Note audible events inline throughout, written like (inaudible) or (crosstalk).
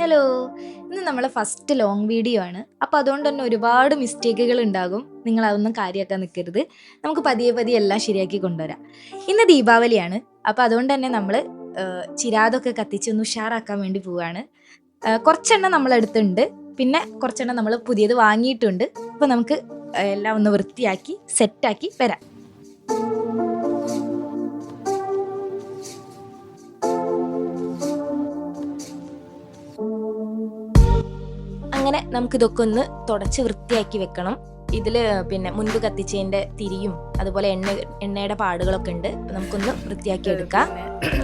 Hello. ഇന്ന് നമ്മളെ first long video ആണ്. അപ്പോൾ അതുകൊണ്ട് തന്നെ ഒരുപാട് മിസ്റ്റേക്കുകൾ ഉണ്ടാകും നിങ്ങൾ അതൊന്നും കാര്യമാക്കാൻ നിൽക്കരുത് നമുക്ക് പതിയെ പതിയെ എല്ലാം ശരിയാക്കി കൊണ്ടുവരാം. ഇന്ന് ദീപാവലിയാണ്. അപ്പോൾ അതുകൊണ്ട് തന്നെ നമ്മൾ ചിരാതൊക്കെ കത്തിച്ച് ഒന്ന് ഉഷാറാക്കാൻ വേണ്ടി പോവുകയാണ് കുറച്ചെണ്ണം നമ്മളെടുത്തുണ്ട് പിന്നെ കുറച്ചെണ്ണം നമ്മൾ പുതിയത് വാങ്ങിയിട്ടുണ്ട്. അപ്പോൾ നമുക്ക് എല്ലാം ഒന്ന് വൃത്തിയാക്കി സെറ്റാക്കി വരാം. അങ്ങനെ നമുക്കിതൊക്കെ ഒന്ന് തുടച്ച് വൃത്തിയാക്കി വെക്കണം. ഇതിൽ പിന്നെ മുൻപ് കത്തിച്ചതിന്റെ തിരിയും അതുപോലെ എണ്ണ എണ്ണയുടെ പാടുകളൊക്കെ ഉണ്ട്. നമുക്കൊന്ന് വൃത്തിയാക്കി എടുക്കാം.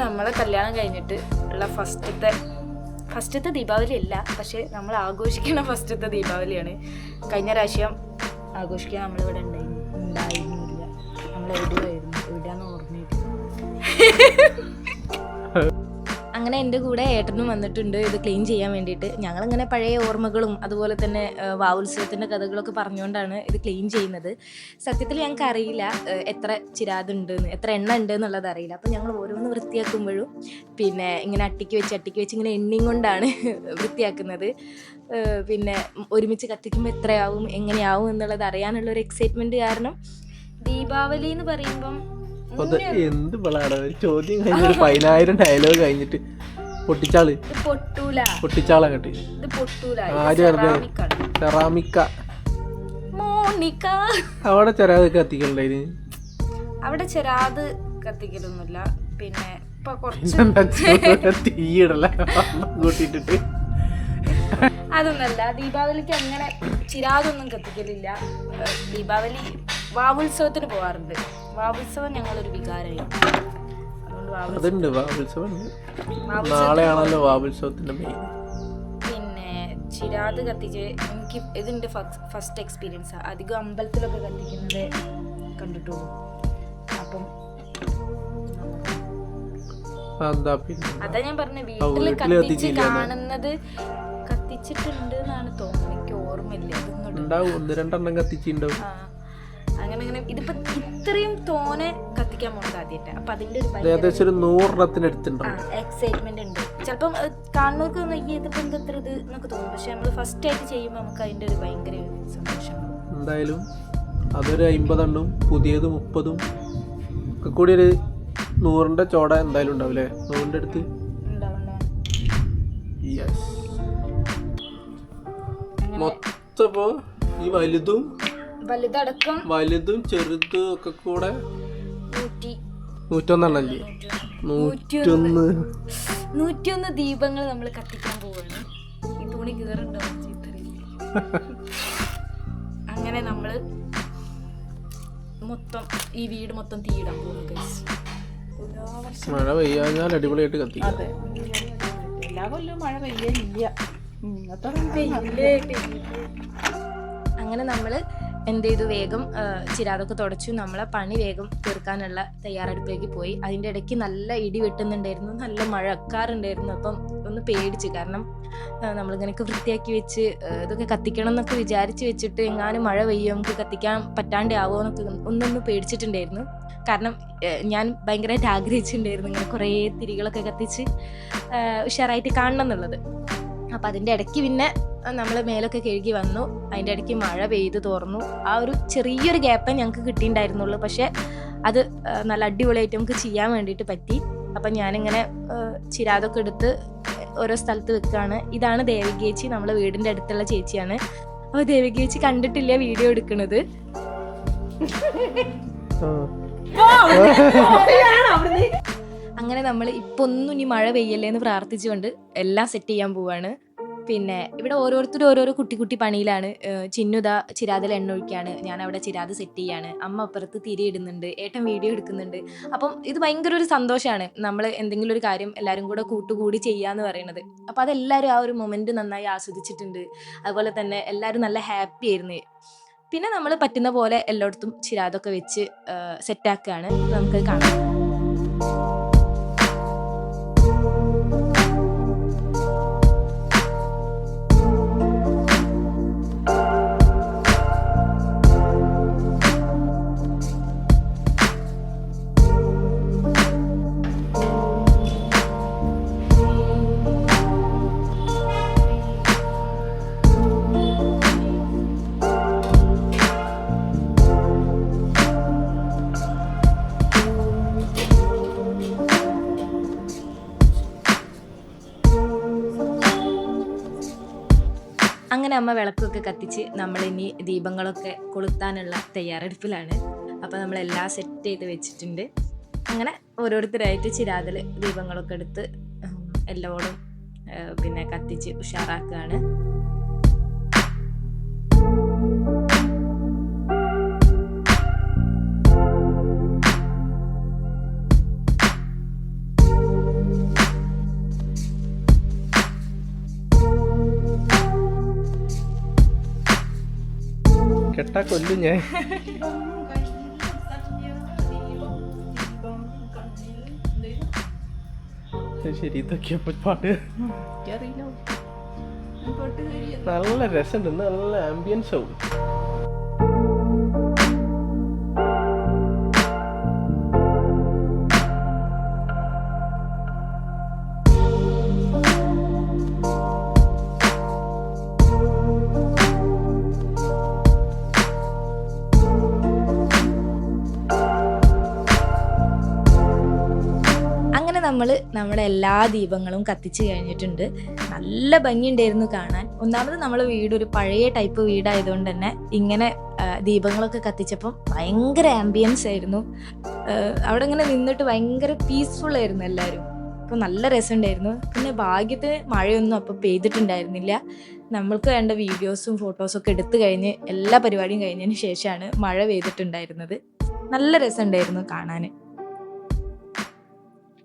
നമ്മളെ കല്യാണം കഴിഞ്ഞിട്ട് ഉള്ള ഫസ്റ്റത്തെ ഫസ്റ്റത്തെ ദീപാവലി അല്ല പക്ഷെ നമ്മൾ ആഘോഷിക്കുന്ന ഫസ്റ്റത്തെ ദീപാവലിയാണ്. കഴിഞ്ഞ പ്രാവശ്യം ആഘോഷിക്കാൻ നമ്മളിവിടെ ഉണ്ടായിരുന്നു ഉണ്ടായിരുന്നില്ല. നമ്മൾ എവിടെയായിരുന്നു എവിടെയാന്ന് ഓർമ്മയില്ല. (laughs) അങ്ങനെ എന്റെ കൂടെ ഏട്ടനും വന്നിട്ടുണ്ട്. ഇത് ക്ലീൻ ചെയ്യാൻ വേണ്ടിയിട്ട്. ഞങ്ങളിങ്ങനെ പഴയ ഓർമ്മകളും അതുപോലെ തന്നെ വാവുത്സവത്തിന്റെ കഥകളൊക്കെ പറഞ്ഞുകൊണ്ടാണ് ഇത് ക്ലീൻ ചെയ്യുന്നത്. സത്യത്തിൽ ഞങ്ങൾക്ക് അറിയില്ല എത്ര ചിരാതുണ്ട് എത്ര എണ്ണ ഉണ്ട് എന്നുള്ളത് അറിയില്ല. അപ്പം ഞങ്ങൾ ഓരോന്ന് വൃത്തിയാക്കുമ്പോഴും പിന്നെ ഇങ്ങനെ അട്ടിക്ക് വെച്ച് അട്ടിക്ക് വെച്ച് ഇങ്ങനെ എണ്ണിയും കൊണ്ടാണ് (laughs) വൃത്തിയാക്കുന്നത്. പിന്നെ ഒരുമിച്ച് കത്തിക്കുമ്പോൾ എത്രയാവും എങ്ങനെയാവും എന്നുള്ളത് അറിയാനുള്ള ഒരു എക്സൈറ്റ്മെന്റ് കാരണം ദീപാവലി എന്ന് പറയുമ്പം എന്ത് പിള്ളാടാ ചോദ്യം കഴിഞ്ഞ പതിനായിരം ഡയലോഗ് കഴിഞ്ഞിട്ട് പൊട്ടിച്ചാൾ. പൊട്ടൂല. പൊട്ടിച്ചാളങ്ങട്ട് ആര്? സെറാമിക്ക മോണിക്ക. അവിടെ ചെറാത് കത്തിക്കണ്ടായി അവിടെ ചെറാത് കത്തിക്കലൊന്നുമില്ല. പിന്നെ ഇപ്പൊ കുറച്ച് തീയിടല. കൂട്ടിട്ടിട്ട് അതൊന്നല്ല. ദീപാവലിക്ക് അങ്ങനെ ചിരാതൊന്നും കത്തിക്കലില്ല. ദീപാവലി വാവുത്സവത്തിന് പോകാറുണ്ട് വാവുത്സവം ഞങ്ങളൊരു വികാരമാണ്. അതുകൊണ്ട് വാവു അതുണ്ട് വാവുത്സവം ഉണ്ട്. നാളെയാണല്ലോ വാവുത്സവത്തിന്റെ മെയിൻ പിന്നെ ചിരാത് കത്തിച്ച് എനിക്ക് ഇതിന്റെ ഫസ്റ്റ് എക്സ്പീരിയൻസ് അധികം അമ്പലത്തിലൊക്കെ കത്തിക്കുന്നത് കണ്ടിട്ടുള്ളൂ. അപ്പം അതാ ഞാൻ പറഞ്ഞ വീട്ടിൽ വീട്ടിൽ കത്തിച്ച് കാണുന്നത് കത്തിച്ചിട്ടുണ്ട് എന്നാണ് തോന്നുന്നത് എനിക്ക് ഓർമ്മയില്ല. ഇതൊന്നും ഉണ്ടാവും. ഒന്ന് രണ്ടെണ്ണം കത്തിച്ചിട്ടുണ്ടാവും. അങ്ങനെ അങ്ങനെ ഇതിപ്പോ ഇത്രയും തോനെ കത്തിക്കാൻ പോകുന്നത് ആദ്യമായിട്ട് അപ്പൊ അതിന്റെ ഒരു ഏകദേശം ഒരു നൂറെണ്ണത്തിന് എക്സൈറ്റ്മെന്റ് ഉണ്ട്. ചിലപ്പം കാണുന്നവർക്ക് ഒന്ന് ഈ ഇതിപ്പോ എന്താ ഇത്ര ഇത് എന്നൊക്കെ തോന്നും. പക്ഷെ നമ്മൾ ഫസ്റ്റ് ആയിട്ട് ചെയ്യുമ്പോൾ നമുക്ക് അതിന്റെ ഒരു ഭയങ്കര സന്തോഷമാണ് എന്തായാലും അതൊരു അമ്പതെണ്ണും പുതിയത് മുപ്പതും ഒക്കെ കൂടി ഒരു നൂറിന്റെ ചോട എന്തായാലും ഉണ്ടാവും അല്ലെ നൂറിന്റെ അടുത്ത്? മൊത്തപ്പോ ഈ വലുതും വലുതടക്കം വലുതും ചെറുതും ഒക്കെ കൂടെ നൂറ്റി നൂറ്റൊന്നെണ്ണല്ലേ? നൂറ്റൊന്ന്. നൂറ്റിയൊന്ന്. ദീപങ്ങൾ നമ്മൾ കത്തിക്കാൻ പോവാണ്. ഈ തുണി കീറുണ്ടോ? (laughs) അങ്ങനെ നമ്മൾ മൊത്തം ഈ വീട് മൊത്തം തീയിടാൻ പോകുന്നു മഴ പെയ്യാഞ്ഞാൽ അടിപൊളിയായിട്ട് കത്തി. അതെ. എല്ലാ കൊല്ലവും മഴ പെയ്യാനില്ല അങ്ങനെ നമ്മൾ എന്ത് ചെയ്തു വേഗം ചിരാതൊക്കെ തുടച്ചു. നമ്മളെ പണി വേഗം തീർക്കാനുള്ള തയ്യാറെടുപ്പിലേക്ക് പോയി. അതിന്റെ ഇടയ്ക്ക് നല്ല ഇടി വെട്ടുന്നുണ്ടായിരുന്നു. നല്ല മഴക്കാറുണ്ടായിരുന്നു. അപ്പം ഒന്ന് പേടിച്ചു കാരണം നമ്മളിങ്ങനെയൊക്കെ വൃത്തിയാക്കി വെച്ച് ഇതൊക്കെ കത്തിക്കണം എന്നൊക്കെ വിചാരിച്ച് വെച്ചിട്ട് എങ്ങാനും മഴ പെയ്യോ? നമുക്ക് കത്തിക്കാൻ പറ്റാണ്ടാവോ എന്നൊക്കെ ഒന്നൊന്ന് പേടിച്ചിട്ടുണ്ടായിരുന്നു. കാരണം ഞാൻ ഭയങ്കരമായിട്ട് ആഗ്രഹിച്ചിട്ടുണ്ടായിരുന്നു ഇങ്ങനെ കുറേ തിരികളൊക്കെ കത്തിച്ച് ഉഷാറായിട്ട് കാണണം എന്നുള്ളത്. അപ്പം അതിന്റെ ഇടയ്ക്ക് പിന്നെ നമ്മൾ മേലൊക്കെ കഴുകി വന്നു. അതിന്റെ ഇടയ്ക്ക് മഴ പെയ്ത് തോർന്നു. ആ ഒരു ചെറിയൊരു ഗ്യാപ്പേ ഞങ്ങൾക്ക് കിട്ടിയിട്ടുണ്ടായിരുന്നുള്ളൂ പക്ഷേ അത് നല്ല അടിപൊളിയായിട്ട് നമുക്ക് ചെയ്യാൻ വേണ്ടിയിട്ട് പറ്റി. അപ്പം ഞാനിങ്ങനെ ചിരാതൊക്കെ എടുത്ത് ഓരോ സ്ഥലത്ത് വെക്കുകയാണ് ഇതാണ് ദേവികേച്ചി നമ്മളെ വീടിന്റെ അടുത്തുള്ള ചേച്ചിയാണ്. അപ്പോൾ ദേവികേച്ചി കണ്ടിട്ടില്ല വീഡിയോ എടുക്കുന്നത് അങ്ങനെ നമ്മൾ ഇപ്പൊ ഒന്നും ഇനി മഴ പെയ്യല്ലേ എന്ന് പ്രാർത്ഥിച്ചുകൊണ്ട് എല്ലാം സെറ്റ് ചെയ്യാൻ പോവാണ്. പിന്നെ ഇവിടെ ഓരോരുത്തരും ഓരോരോ കുട്ടി കുട്ടി പണിയിലാണ്. ചിന്നുത ചിരാതിൽ എണ്ണ ഒഴിക്കുകയാണ് ഞാൻ അവിടെ ചിരാത് സെറ്റ് ചെയ്യാണ്. അമ്മ അപ്പുറത്ത് തിരി ഇടുന്നുണ്ട്. ഏട്ടൻ വീഡിയോ എടുക്കുന്നുണ്ട്. അപ്പം ഇത് ഭയങ്കര ഒരു സന്തോഷമാണ് നമ്മൾ എന്തെങ്കിലും ഒരു കാര്യം എല്ലാവരും കൂടെ കൂട്ടുകൂടി ചെയ്യാന്ന് പറയുന്നത് അപ്പം അതെല്ലാവരും ആ ഒരു മൊമെന്റ് നന്നായി ആസ്വദിച്ചിട്ടുണ്ട്. അതുപോലെ തന്നെ എല്ലാവരും നല്ല ഹാപ്പി ആയിരുന്നു. പിന്നെ നമ്മൾ പറ്റുന്ന പോലെ എല്ലായിടത്തും ചിരാതൊക്കെ വെച്ച് സെറ്റാക്കുകയാണ് നമുക്ക് കാണാം. അങ്ങനെ അമ്മ വിളക്കൊക്കെ കത്തിച്ച് നമ്മളിനി ദീപങ്ങളൊക്കെ കൊളുത്താനുള്ള തയ്യാറെടുപ്പിലാണ്. അപ്പോൾ നമ്മളെല്ലാം സെറ്റ് ചെയ്ത് വെച്ചിട്ടുണ്ട്. അങ്ങനെ ഓരോരുത്തരായിട്ട് ചിരാതിൽ ദീപങ്ങളൊക്കെ എടുത്ത് എല്ലാവരും പിന്നെ കത്തിച്ച് ഉഷാറാക്കുകയാണ് കൊല്ലും ഞാൻ ശരി ഇതൊക്കെയപ്പോ പാട്ട്. നല്ല രസമുണ്ട് നല്ല ആംബിയൻസ് ആവും. നമ്മുടെ എല്ലാ ദീപങ്ങളും കത്തിച്ച് കഴിഞ്ഞിട്ടുണ്ട്. നല്ല ഭംഗിയുണ്ടായിരുന്നു കാണാൻ. ഒന്നാമത് നമ്മൾ വീട് ഒരു പഴയ ടൈപ്പ് വീടായതുകൊണ്ട് തന്നെ ഇങ്ങനെ ദീപങ്ങളൊക്കെ കത്തിച്ചപ്പം ഭയങ്കര ആംബിയൻസ് ആയിരുന്നു. അവിടെ ഇങ്ങനെ നിന്നിട്ട് ഭയങ്കര പീസ്ഫുൾ ആയിരുന്നു എല്ലാവരും അപ്പോൾ നല്ല രസമുണ്ടായിരുന്നു. പിന്നെ ഭാഗ്യത്തിന് മഴയൊന്നും അപ്പോൾ പെയ്തിട്ടുണ്ടായിരുന്നില്ല. നമ്മൾക്ക് വേണ്ട വീഡിയോസും ഫോട്ടോസും ഒക്കെ എടുത്തു കഴിഞ്ഞ് എല്ലാ പരിപാടിയും കഴിഞ്ഞതിന് ശേഷമാണ് മഴ പെയ്തിട്ടുണ്ടായിരുന്നത്. നല്ല രസമുണ്ടായിരുന്നു കാണാൻ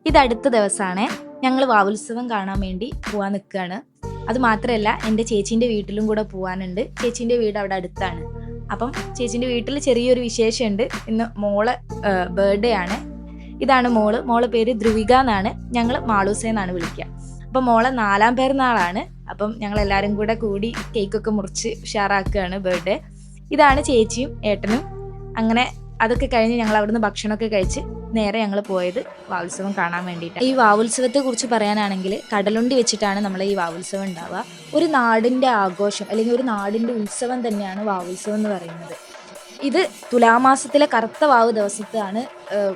ഇത് അടുത്ത ദിവസമാണ് ഞങ്ങൾ വാവുത്സവം കാണാൻ വേണ്ടി പോവാൻ നിൽക്കുകയാണ് അത് മാത്രമല്ല എന്റെ ചേച്ചീന്റെ വീട്ടിലും കൂടെ പോകാനുണ്ട് ചേച്ചീന്റെ വീട് അവിടെ അടുത്താണ്. അപ്പം ചേച്ചീന്റെ വീട്ടിൽ ചെറിയൊരു വിശേഷമുണ്ട്. ഇന്ന് മോൾ ബർത്ത്ഡേ ആണ്. ഇതാണ് മോൾ. മോളെ പേര് ധ്രുവിക എന്നാണ്. ഞങ്ങൾ മാളൂസ എന്നാണ് വിളിക്കുക അപ്പം മോളെ നാലാം പിറന്നാളാണ് അപ്പം ഞങ്ങൾ എല്ലാവരും കൂടെ കൂടി കേക്കൊക്കെ മുറിച്ച് ഉഷാറാക്കുകയാണ് ബർത്ത്ഡേ ഇതാണ് ചേച്ചിയും ഏട്ടനും. അങ്ങനെ അതൊക്കെ കഴിഞ്ഞ് ഞങ്ങൾ അവിടുന്ന് ഭക്ഷണമൊക്കെ കഴിച്ച് നേരെ ഞങ്ങൾ പോയത് വാവുത്സവം കാണാൻ വേണ്ടിയിട്ട് ഈ വാവുത്സവത്തെ കുറിച്ച് പറയാനാണെങ്കിൽ കടലുണ്ടി വെച്ചിട്ടാണ് നമ്മൾ ഈ വാവുത്സവം ഉണ്ടാവുക. ഒരു നാടിന്റെ ആഘോഷം അല്ലെങ്കിൽ ഒരു നാടിന്റെ ഉത്സവം തന്നെയാണ് വാവുത്സവം എന്ന് പറയുന്നത്. ഇത് തുലാമാസത്തിലെ കറുത്ത വാവ് ദിവസത്താണ്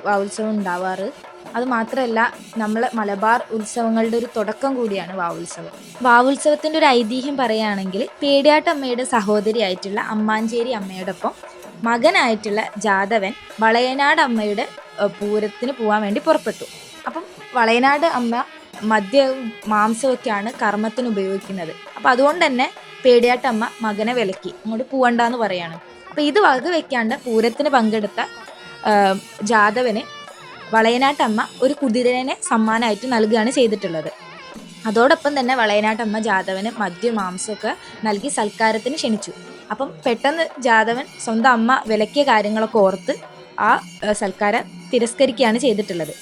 വാവുത്സവം ഉണ്ടാവാറ്. അത് മാത്രമല്ല നമ്മളെ മലബാർ ഉത്സവങ്ങളുടെ ഒരു തുടക്കം കൂടിയാണ് വാവുത്സവം. വാവുത്സവത്തിന്റെ ഒരു ഐതിഹ്യം പറയുകയാണെങ്കിൽ പേടിയാട്ടമ്മയുടെ സഹോദരിയായിട്ടുള്ള അമ്മാഞ്ചേരി അമ്മയോടൊപ്പം മകനായിട്ടുള്ള ജാതവൻ വളയനാട് അമ്മയുടെ പൂരത്തിന് പോകാൻ വേണ്ടി പുറപ്പെട്ടു. അപ്പം വളയനാട് അമ്മ മദ്യ മാംസമൊക്കെയാണ് കർമ്മത്തിന് ഉപയോഗിക്കുന്നത്. അപ്പം അതുകൊണ്ട് തന്നെ പേടിയാട്ടമ്മ മകനെ വിലക്കി. അങ്ങോട്ട് പോവണ്ടെന്ന് പറയാണ്. അപ്പം ഇത് വക വെക്കാണ്ട് പൂരത്തിന് പങ്കെടുത്ത ജാതവന് വളയനാട്ടമ്മ ഒരു കുതിരനെ സമ്മാനമായിട്ട് നൽകുകയാണ് ചെയ്തിട്ടുള്ളത്. അതോടൊപ്പം തന്നെ വളയനാട്ടമ്മ ജാതവന് മദ്യ മാംസമൊക്കെ നൽകി സൽക്കാരത്തിന് ക്ഷണിച്ചു. അപ്പം പെട്ടെന്ന് ജാതവൻ സ്വന്തം അമ്മ വിലക്കിയ കാര്യങ്ങളൊക്കെ ഓർത്ത് ആ സൽക്കാരം തിരസ്കരിക്കുകയാണ് ചെയ്തിട്ടുള്ളത്.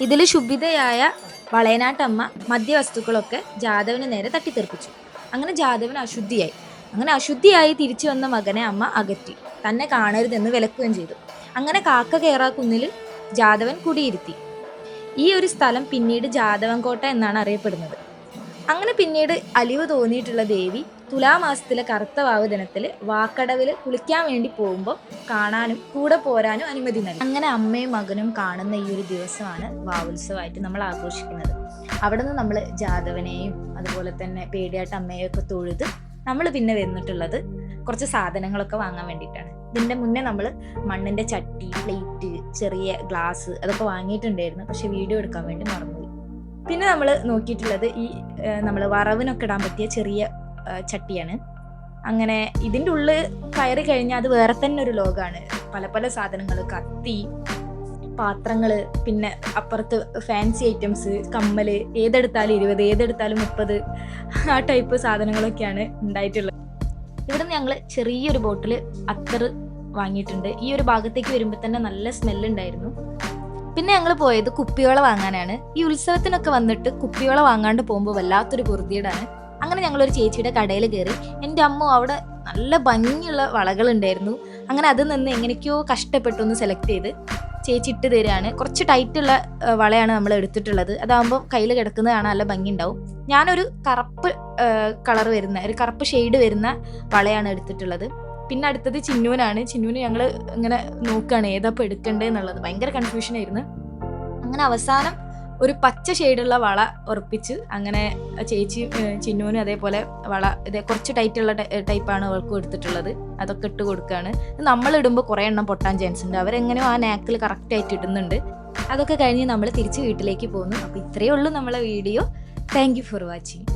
ഇതിൽ ശുഭിതയായ വളയനാട്ടമ്മ മദ്യവസ്തുക്കളൊക്കെ ജാതവിന് നേരെ തട്ടിത്തെറിപ്പിച്ചു. അങ്ങനെ ജാതവൻ അശുദ്ധിയായി. അങ്ങനെ അശുദ്ധിയായി തിരിച്ചു വന്ന മകനെ അമ്മ അകറ്റി. തന്നെ കാണരുതെന്ന് വിലക്കുകയും ചെയ്തു. അങ്ങനെ കാക്ക കയറാ കുന്നിൽ ജാതവൻ കുടിയിരുത്തി. ഈ ഒരു സ്ഥലം പിന്നീട് ജാതവൻ കോട്ട എന്നാണ് അറിയപ്പെടുന്നത്. അങ്ങനെ പിന്നീട് അലിവ് തോന്നിയിട്ടുള്ള ദേവി തുലാമാസത്തിലെ കറുത്ത വാവ് ദിനത്തിൽ വാക്കടവിൽ കുളിക്കാൻ വേണ്ടി പോകുമ്പോൾ കാണാനും കൂടെ പോരാനും അനുമതി നൽകി. അങ്ങനെ അമ്മയും മകനും കാണുന്ന ഈ ഒരു ദിവസമാണ് വാവുത്സവമായിട്ട് നമ്മൾ ആഘോഷിക്കുന്നത്. അവിടെ നിന്ന് നമ്മൾ ജാതവനെയും അതുപോലെ തന്നെ പേടിയാട്ട അമ്മയെയും ഒക്കെ തൊഴുത് നമ്മൾ പിന്നെ വന്നിട്ടുള്ളത് കുറച്ച് സാധനങ്ങളൊക്കെ വാങ്ങാൻ വേണ്ടിയിട്ടാണ്. ഇതിന്റെ മുന്നേ നമ്മൾ മണ്ണിന്റെ ചട്ടി പ്ലേറ്റ് ചെറിയ ഗ്ലാസ് അതൊക്കെ വാങ്ങിയിട്ടുണ്ടായിരുന്നു. പക്ഷെ വീഡിയോ എടുക്കാൻ വേണ്ടി മറന്നുപോയി. പിന്നെ നമ്മൾ നോക്കിയിട്ടുള്ളത് ഈ നമ്മൾ വറവിനൊക്കെ ഇടാൻ പറ്റിയ ചെറിയ ചട്ടിയാണ്. അങ്ങനെ ഇതിന്റെ ഉള്ളിൽ കയറി കഴിഞ്ഞാൽ അത് വേറെ തന്നെ ഒരു ലോകമാണ് പല പല സാധനങ്ങൾ കത്തി പാത്രങ്ങൾ പിന്നെ അപ്പുറത്ത് ഫാൻസി ഐറ്റംസ് കമ്മൽ ഏതെടുത്താലും ഇരുപത് ഏതെടുത്താലും മുപ്പത് ആ ടൈപ്പ് സാധനങ്ങളൊക്കെയാണ് ഉണ്ടായിട്ടുള്ളത്. ഇവിടെ നിന്ന് ഞങ്ങൾ ചെറിയൊരു ബോട്ടിൽ അത്തർ വാങ്ങിയിട്ടുണ്ട്. ഈ ഒരു ഭാഗത്തേക്ക് വരുമ്പോൾ തന്നെ നല്ല സ്മെല്ലുണ്ടായിരുന്നു പിന്നെ ഞങ്ങൾ പോയത് കുപ്പിയോള വാങ്ങാനാണ്. ഈ ഉത്സവത്തിനൊക്കെ വന്നിട്ട് കുപ്പിയോള വാങ്ങാണ്ട് പോകുമ്പോൾ വല്ലാത്തൊരു പൊറുതിയേടാണ് അങ്ങനെ ഞങ്ങളൊരു ചേച്ചിയുടെ കടയിൽ കയറി എന്റെ അമ്മ അവിടെ നല്ല ഭംഗിയുള്ള വളകളുണ്ടായിരുന്നു. അങ്ങനെ അത് നിന്ന് എങ്ങനെയൊക്കെയോ കഷ്ടപ്പെട്ടു ഒന്ന് സെലക്ട് ചെയ്ത് ചേച്ചി ഇട്ട് തരികയാണ്. കുറച്ച് ടൈറ്റുള്ള വളയാണ് നമ്മൾ എടുത്തിട്ടുള്ളത്. അതാകുമ്പോൾ കയ്യിൽ കിടക്കുന്നത് കാണാൻ നല്ല ഭംഗി ഉണ്ടാവും ഞാനൊരു കറുപ്പ് കളർ വരുന്ന ഒരു കറുപ്പ് ഷെയ്ഡ് വരുന്ന വളയാണ് എടുത്തിട്ടുള്ളത്. പിന്നെ അടുത്തത് ചിന്നൂനാണ്. ചിന്നൂന് ഞങ്ങൾ ഇങ്ങനെ നോക്കുകയാണ് ഏതാ എടുക്കണ്ടേ എന്നുള്ളത്. ഭയങ്കര കൺഫ്യൂഷൻ ആയിരുന്നു. അങ്ങനെ അവസാനം ഒരു പച്ച ഷെയ്ഡുള്ള വള ഉറപ്പിച്ച് അങ്ങനെ ചേച്ചി ഏഹ് ചിന്നുവിനും അതേപോലെ വള ഇതേ കുറച്ച് ടൈറ്റുള്ള ടൈപ്പാണ് അവൾക്ക് എടുത്തിട്ടുള്ളത് അതൊക്കെ ഇട്ട് കൊടുക്കുകയാണ് നമ്മൾ ഇടുമ്പോൾ കുറേ എണ്ണം പൊട്ടാൻ ചാൻസ് ഉണ്ട്. അവരെങ്ങനെയോ ആ നാക്കിൽ കറക്റ്റായിട്ട് ഇടുന്നുണ്ട്. അതൊക്കെ കഴിഞ്ഞ് നമ്മൾ തിരിച്ച് വീട്ടിലേക്ക് പോകുന്നു. അപ്പോൾ ഇത്രയേ ഉള്ളൂ നമ്മളെ വീഡിയോ. Thank for watching